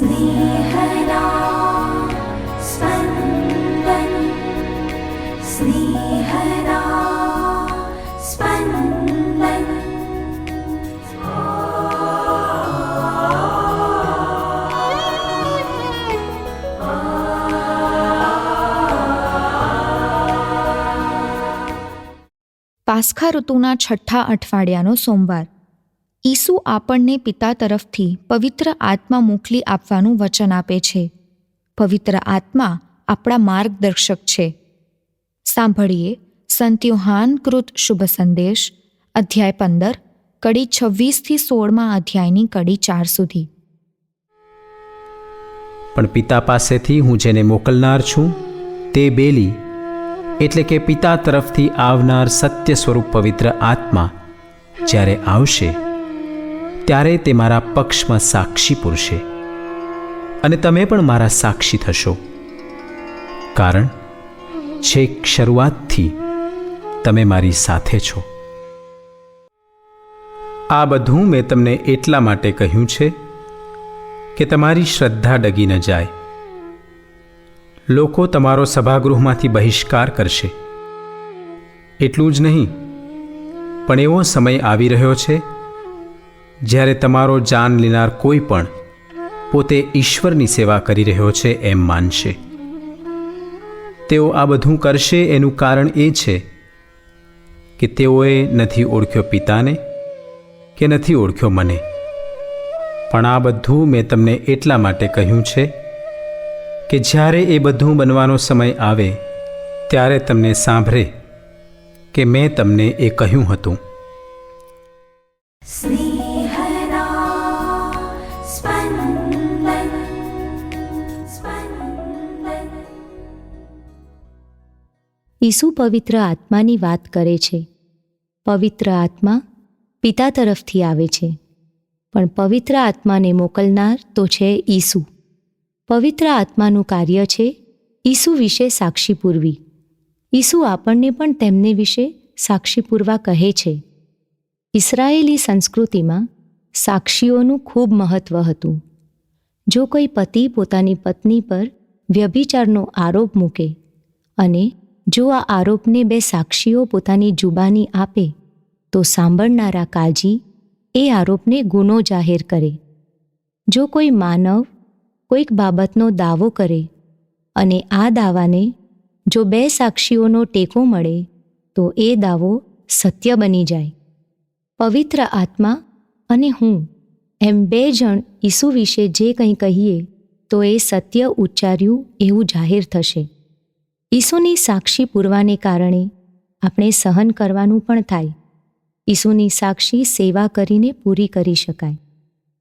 स्नेहदा स्पन्दन् स्नेहदा स्पन्दन् પાસખા ઋતુના છઠ્ઠા અઠવાડિયાનો સોમવાર ઈસુ આપણને પિતા તરફથી પવિત્ર આત્મા મોકલી આપવાનું વચન આપે છે. પવિત્ર આત્મા આપણા માર્ગદર્શક છે. સાંભળીએ સંત યોહાન શુભ સંદેશ, અધ્યાય પંદર, કડી છવ્વીસથી સોળમાં અધ્યાયની કડી ચાર સુધી. પણ પિતા પાસેથી હું જેને મોકલનાર છું, તે બેલી, એટલે કે પિતા તરફથી આવનાર સત્ય સ્વરૂપ પવિત્ર આત્મા, જ્યારે આવશે ત્યારે તે મારા પક્ષમાં સાક્ષી પૂરશે અને તમે પણ મારા સાક્ષી થશો. કારણ છેક શરૂઆતથી તમે મારી સાથે છો. આ બધું મેં તમને એટલા માટે કહ્યું છે કે તમારી શ્રદ્ધા ડગી ન જાય. લોકો તમારો સભાગૃહમાંથી બહિષ્કાર કરશે. એટલું જ નહીં, પણ એવો સમય આવી રહ્યો છે જ્યારે તમારો જાન લેનાર કોઈ પણ પોતે ઈશ્વરની સેવા કરી રહ્યો છે એમ માનશે. તેઓ આ બધું કરશે એનું કારણ એ છે કે તેઓએ નથી ઓળખ્યો પિતાને કે નથી ઓળખ્યો મને. પણ આ બધું મેં તમને એટલા માટે કહ્યું છે કે જ્યારે એ બધું બનવાનો સમય આવે, ત્યારે તમને સાંભળે કે મેં તમને એ કહ્યું હતું. ઈસુ પવિત્ર આત્માની વાત કરે છે. પવિત્ર આત્મા પિતા તરફથી આવે છે. પણ પવિત્ર આત્માને મોકલનાર તો છે ઈસુ. પવિત્ર આત્માનું કાર્ય છે ઈસુ વિશે સાક્ષી પૂરવી. ઈસુ આપણને પણ તેમને વિશે સાક્ષી પૂરવા કહે છે. ઇસરાયેલી સંસ્કૃતિમાં સાક્ષીઓનું ખૂબ મહત્વ હતું. જો કોઈ પતિ પોતાની પત્ની પર વ્યભિચારનો આરોપ મૂકે અને જો આ આરોપને બે સાક્ષીઓ પોતાની જુબાની આપે, તો સાંભળનારા કાજી એ આરોપને ગુનો જાહેર કરે. જો કોઈ માનવ કોઈક બાબતનો દાવો કરે અને આ દાવાને જો બે સાક્ષીઓનો ટેકો મળે, તો એ દાવો સત્ય બની જાય. પવિત્ર આત્મા અને હું એમ બે જણ ઈસુ વિશે જે કંઈ કહીએ, તો એ સત્ય ઉચ્ચાર્યું એવું જાહેર થશે. ઈસુની સાક્ષી પૂરવાને કારણે આપણે સહન કરવાનું પણ થાય. ઈસુની સાક્ષી સેવા કરીને પૂરી કરી શકાય.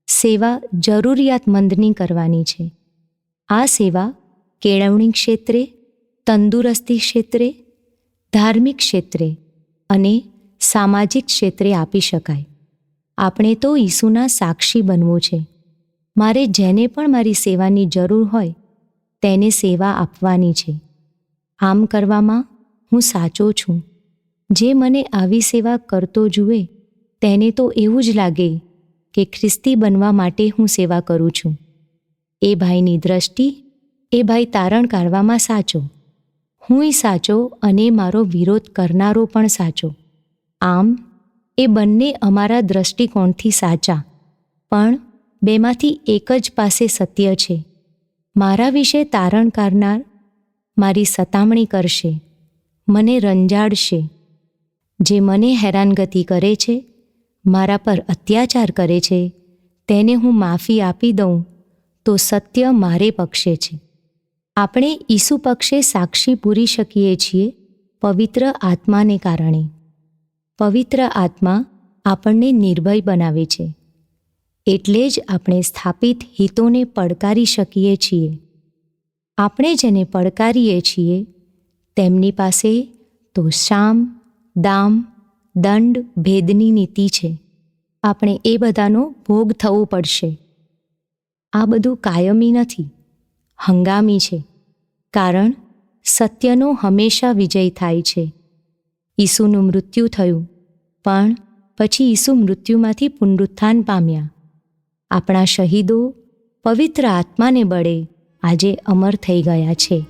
સેવા જરૂરિયાતમંદની કરવાની છે. આ સેવા કેળવણી ક્ષેત્રે, તંદુરસ્તી ક્ષેત્રે, ધાર્મિક ક્ષેત્રે અને સામાજિક ક્ષેત્રે આપી શકાય. આપણે તો ઈસુના સાક્ષી બનવું છે. મારે જેને પણ મારી સેવાની જરૂર હોય તેને સેવા આપવાની છે. આમ કરવામાં હું સાચો છું. જે મને આવી સેવા કરતો જુએ, તેને તો એવું જ લાગે કે ખ્રિસ્તી બનવા માટે હું સેવા કરું છું. એ ભાઈની દ્રષ્ટિ, એ ભાઈ તારણ કાઢવામાં સાચો. હુંય સાચો અને મારો વિરોધ કરનારો પણ સાચો. આમ, એ બંને અમારા દ્રષ્ટિકોણથી સાચા. પણ બેમાંથી એક જ પાસે સત્ય છે. મારા વિશે તારણ કાઢનાર મારી સતામણી કરશે, મને રંજાડશે. જે મને હેરાનગતિ કરે છે, મારા પર અત્યાચાર કરે છે, તેને હું માફી આપી દઉં, તો સત્ય મારે પક્ષે છે. આપણે ઈસુ પક્ષે સાક્ષી પૂરી શકીએ છીએ, પવિત્ર આત્માને કારણે. પવિત્ર આત્મા આપણને નિર્ભય બનાવે છે. એટલે જ આપણે સ્થાપિત હિતોને પડકારી શકીએ છીએ. આપણે જેને પડકારીએ છીએ, તેમની પાસે તો શામ, દામ, દંડ, ભેદની નીતિ છે. આપણે એ બધાનો ભોગ થવો પડશે. આ બધું કાયમી નથી, હંગામી છે, કારણ સત્યનો હંમેશા વિજય થાય છે. ઈસુનું મૃત્યુ થયું, પણ પછી ઈસુ મૃત્યુમાંથી પુનરુત્થાન પામ્યા. આપણા શહીદો પવિત્ર આત્માને બળે આજે અમર થઈ ગયા છે.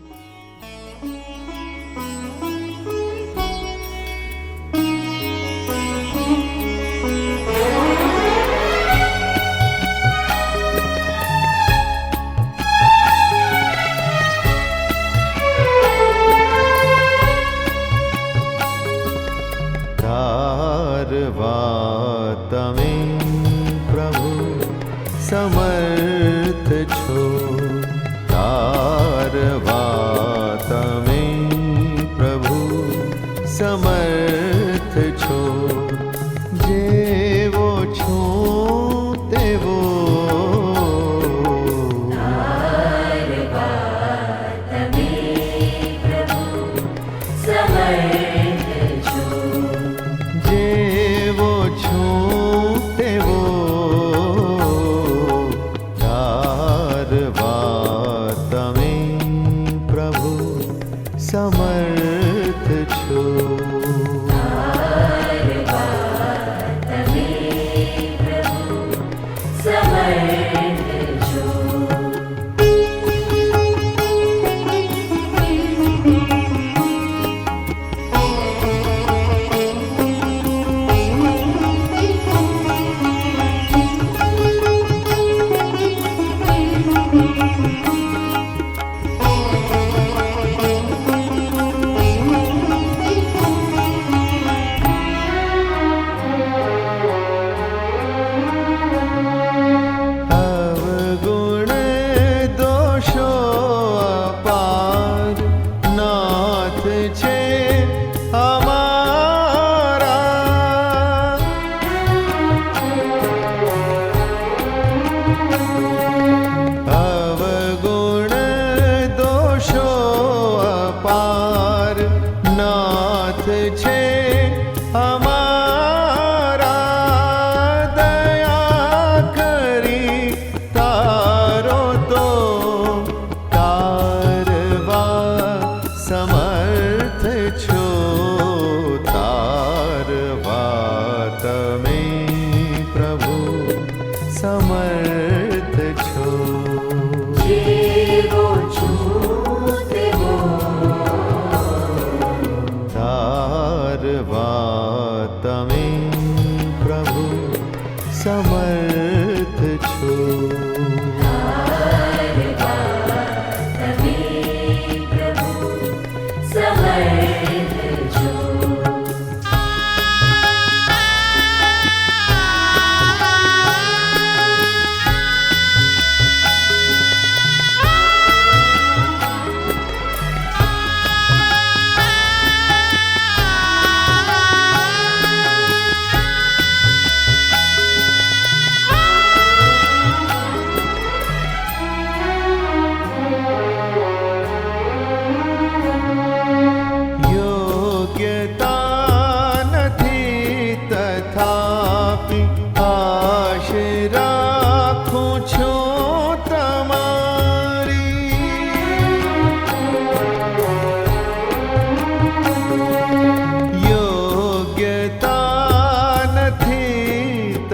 તમે પ્રભુ સમ Somewhere.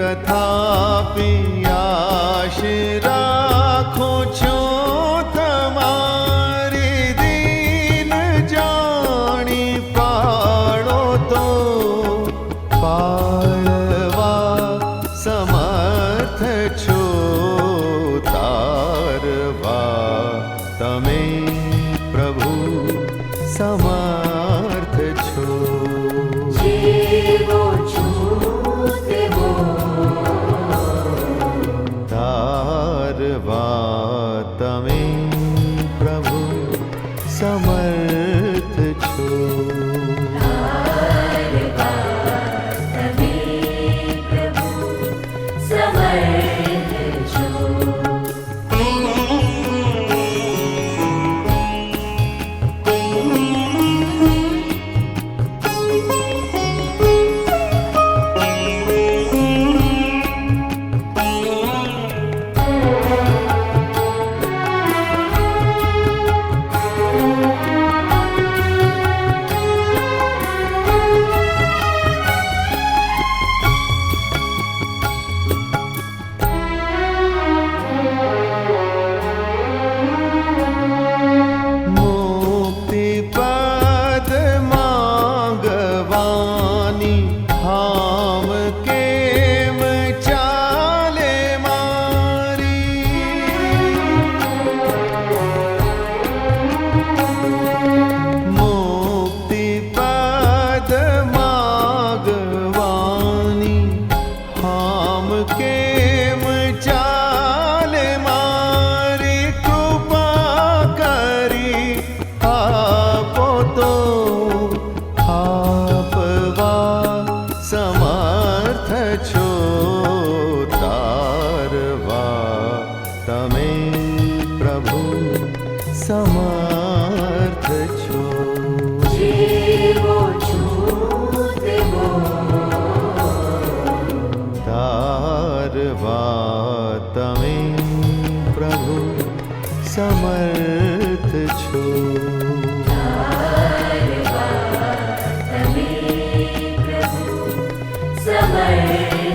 તથાપી આશ રાખો છો તમારી દીન જાણી પાડો તો પાળવા સમર્થ છો તારવા તમે પ્રભુ સમર્થ છો પ્રભુ સમર્થ છો. તારવા તમે પ્રભુ સમર્થ છો. કરુણા